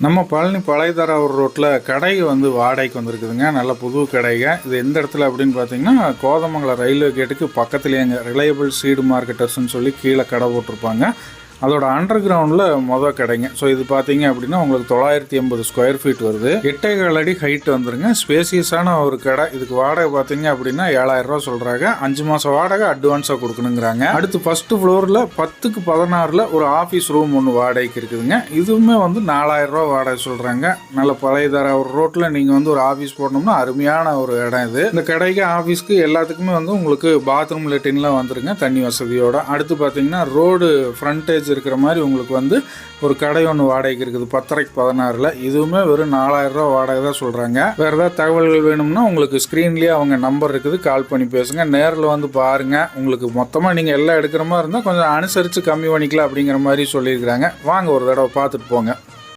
நம்ம பழனி பழையதராவூர் ரோட்டில் கடை வந்து வாடகைக்கு வந்திருக்குதுங்க. நல்ல புது கடைங்க. இது எந்த இடத்துல அப்படின்னு பார்த்தீங்கன்னா கோதமங்கலம் ரயில்வே கேட்டுக்கு பக்கத்துலேயேங்க ரிலையபிள் சீடு மார்க்கெட்டர்ஸ்னு சொல்லி கீழே கடை போட்டிருப்பாங்க. அதோட அண்டர் கிரவுண்டில் மொதல் கடைங்க. ஸோ இது பார்த்தீங்க அப்படின்னா உங்களுக்கு தொள்ளாயிரத்தி எண்பது ஸ்கொயர் ஃபீட் வருது. எட்டேகால் அடி ஹைட் வந்துருங்க. ஸ்பேசியஸான ஒரு கடை. இதுக்கு வாடகை பார்த்தீங்க அப்படின்னா ஏழாயிரம் ரூபா சொல்கிறாங்க அஞ்சு மாதம் வாடகை அட்வான்ஸாக கொடுக்கணுங்கிறாங்க. அடுத்து ஃபஸ்ட்டு ஃப்ளோரில் பத்துக்கு பதினாறில் ஒரு ஆஃபீஸ் ரூம் ஒன்று வாடகைக்கு இருக்குதுங்க. இதுவுமே வந்து நாலாயிரம் ரூபா வாடகை சொல்கிறாங்க நல்ல பழையதர ஒரு ரோட்டில் நீங்கள் வந்து ஒரு ஆஃபீஸ் போடணும்னா அருமையான ஒரு இடம் இது. இந்த கடைக்கு ஆஃபீஸ்க்கு எல்லாத்துக்குமே வந்து உங்களுக்கு பாத்ரூம் லெட்டின்லாம் வந்துருங்க. தண்ணி வசதியோட. அடுத்து பார்த்தீங்கன்னா ரோடு ஃப்ரண்டேஜ் இருக்கிற மாதிரி உங்களுக்கு வந்து ஒரு கடை ஒன்று வாடகைக்கு இருக்குது. பத்தரைக்கு பதினாறில். இதுவுமே வெறும் நாலாயிரரூவா வாடகை தான் சொல்கிறாங்க வேறு ஏதாவது தகவல்கள் வேணும்னா உங்களுக்கு ஸ்க்ரீன்லேயே அவங்க நம்பர் இருக்குது. கால் பண்ணி பேசுங்க. நேரில் வந்து பாருங்கள் உங்களுக்கு மொத்தமாக நீங்கள் எல்லாம் எடுக்கிற மாதிரி இருந்தால் கொஞ்சம் அனுசரித்து கம்மி பண்ணிக்கலாம் அப்படிங்கிற மாதிரி சொல்லியிருக்கிறாங்க. வாங்க ஒரு தடவை பார்த்துட்டு போங்க.